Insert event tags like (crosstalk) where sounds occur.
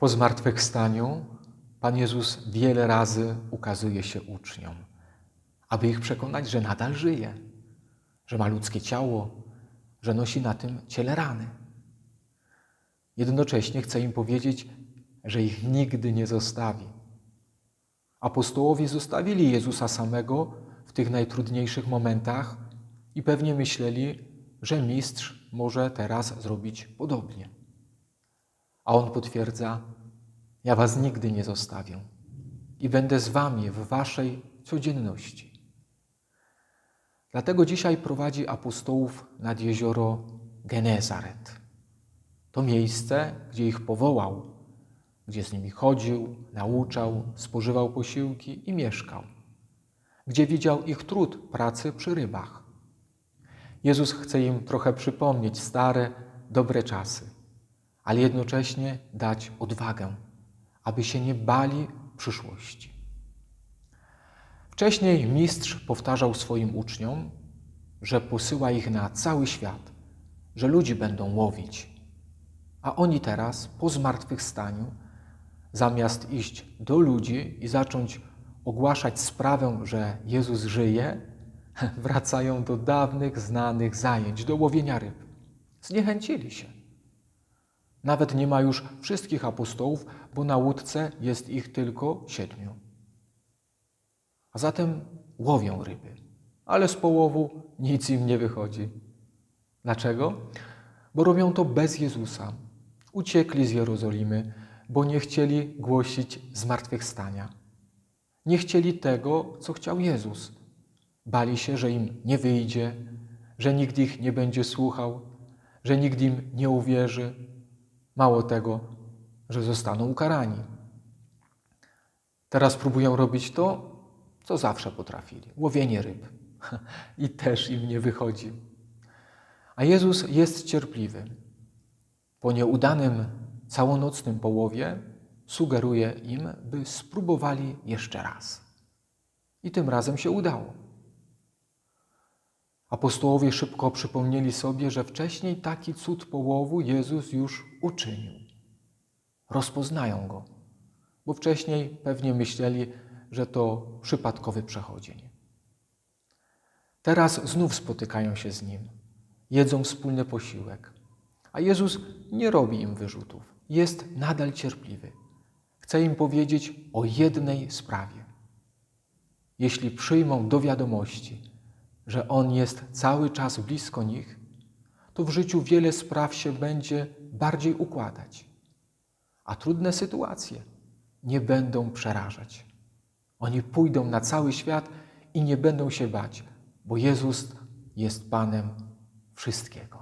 Po zmartwychwstaniu Pan Jezus wiele razy ukazuje się uczniom, aby ich przekonać, że nadal żyje, że ma ludzkie ciało, że nosi na tym ciele rany. Jednocześnie chce im powiedzieć, że ich nigdy nie zostawi. Apostołowie zostawili Jezusa samego w tych najtrudniejszych momentach i pewnie myśleli, że mistrz może teraz zrobić podobnie. A on potwierdza: Ja was nigdy nie zostawię i będę z wami w waszej codzienności. Dlatego dzisiaj prowadzi apostołów nad jezioro Genezaret. To miejsce, gdzie ich powołał, gdzie z nimi chodził, nauczał, spożywał posiłki i mieszkał, gdzie widział ich trud pracy przy rybach. Jezus chce im trochę przypomnieć stare, dobre czasy, ale jednocześnie dać odwagę, aby się nie bali przyszłości. Wcześniej mistrz powtarzał swoim uczniom, że posyła ich na cały świat, że ludzi będą łowić. A oni teraz, po zmartwychwstaniu, zamiast iść do ludzi i zacząć ogłaszać sprawę, że Jezus żyje, (laughs) wracają do dawnych, znanych zajęć, do łowienia ryb. Zniechęcili się. Nawet nie ma już wszystkich apostołów, bo na łódce jest ich tylko siedmiu. A zatem łowią ryby, ale z połowu nic im nie wychodzi. Dlaczego? Bo robią to bez Jezusa. Uciekli z Jerozolimy, bo nie chcieli głosić zmartwychwstania. Nie chcieli tego, co chciał Jezus. Bali się, że im nie wyjdzie, że nikt ich nie będzie słuchał, że nikt im nie uwierzy. Mało tego, że zostaną ukarani. Teraz próbują robić to, co zawsze potrafili łowienie ryb. (laughs) I też im nie wychodzi. A Jezus jest cierpliwy. Po nieudanym całonocnym połowie sugeruje im, by spróbowali jeszcze raz. I tym razem się udało. Apostołowie szybko przypomnieli sobie, że wcześniej taki cud połowu Jezus już uczynił. Rozpoznają go, bo wcześniej pewnie myśleli, że to przypadkowy przechodzień. Teraz znów spotykają się z Nim, jedzą wspólny posiłek, a Jezus nie robi im wyrzutów, jest nadal cierpliwy. Chce im powiedzieć o jednej sprawie. Jeśli przyjmą do wiadomości, że On jest cały czas blisko nich, to w życiu wiele spraw się będzie bardziej układać, a trudne sytuacje nie będą przerażać. Oni pójdą na cały świat i nie będą się bać, bo Jezus jest Panem wszystkiego.